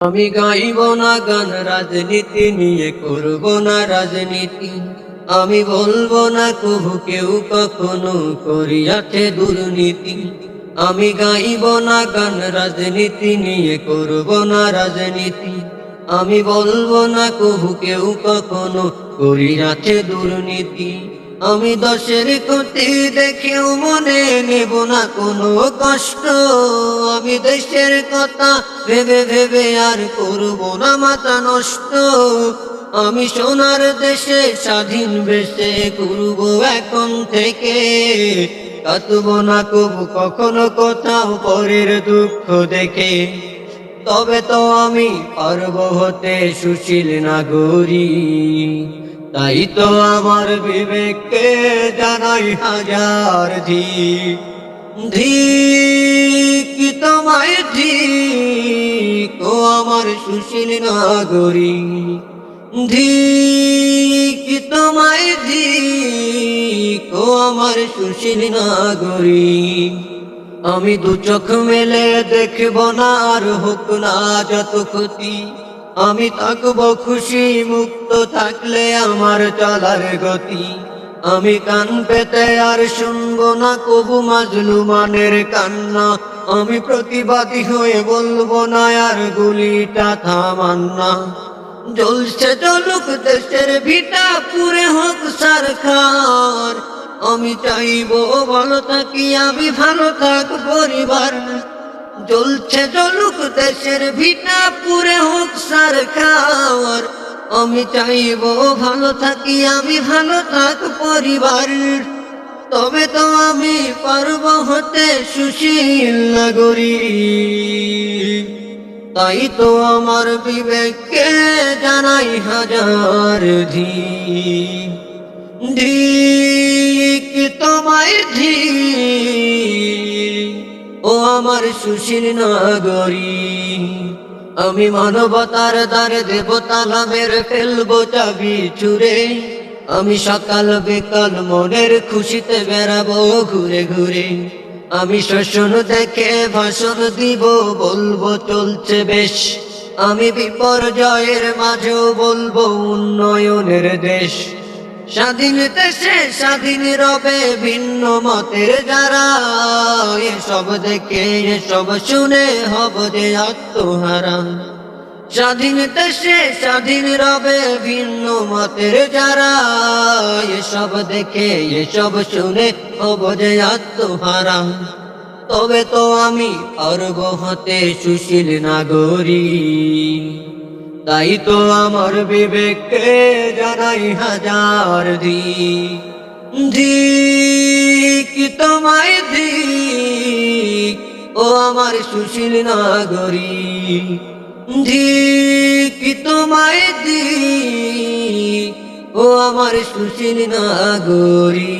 আমি গাইব না গান, রাজনীতি নিয়ে করব না রাজনীতি। আমি বলব না কবু কেউ কখনো করিয়াছে দুর্নীতি। আমি গাইব না গান, রাজনীতি নিয়ে করব না রাজনীতি। আমি বলব না কবু কেউ কখনো করিয়াছে দুর্নীতি। আমি দশের ক্ষতি দেখেও মনে নেব না কোনো কষ্ট। আমি দেশের কথা ভেবে ভেবে আর করব না মাথা নষ্ট। আমি সোনার দেশে স্বাধীন বেশে করব এখন থেকে। কাতব না কবু কখনো কোথাও পরের দুঃখ দেখে। তবে তো আমি পারব হতে সুশীল নাগরী। তাই তো আমার বিবেককে জানাই হাজার ধি ধিক তোমায় ঠিক ও আমার সুশীল নাগরী। ধিক তোমায় ঠিক ও আমার সুশীল নাগরী। আমি দু চোখ মেলে দেখব না আর হোক না যত ক্ষতি। আমি থাকব খুশি, মুক্ত থাকলে আমার চলার গতি। আমি কান পেতে আর শুনব না, কবু মাজলুমানের কান্না। আমি প্রতিবাদী হয়ে বলব না আর গুলিটা থামান্না জ্বলছে চলুক দেশের ভিটা, পুরে হোক সরকার। আমি চাইব ভালো থাকি, আমি ভালো থাক পরিবার। জ্বলছে জ্বলুক দেশের ভিটা, পুরে হোক সরকার। আমি চাইব ভালো থাকি, আমি ভালো থাক পরিবার। তবে তো আমি পারব হতে সুশীল নাগরী তাই তো আমার বিবেককে জানাই হাজার ধিক আমার সুশীল নাগরী। আমি মানবতার দ্বারে দেবতা নামের ফেলব চাবি চুরে আমি সকাল বিকাল মনের খুশিতে বেড়াবো ঘুরে ঘুরে। আমি শোষণ দেখে ভাষণ দিব, বলব চলছে বেশ। আমি বিপর্যয়ের মাঝেও বলব উন্নয়নের দেশ। স্বাধীন দেশে স্বাধীন রবে ভিন্ন মতের যারা। এসব দেখে, এসব শুনে হব যে আত্মহারা। স্বাধীন দেশে স্বাধীন রবে ভিন্ন মতের যারা। এসব দেখে, এসব শুনে হব যে আত্মহারা। তবে তো আমি পারব হতে সুশীল নাগরী তাই তো আমার বিবেককে জানাই হাজার দি দিক তোমায় দিক, ও আমার সুশীল নাগরী দিক তোমায় দিক, ও আমার সুশীল নাগরী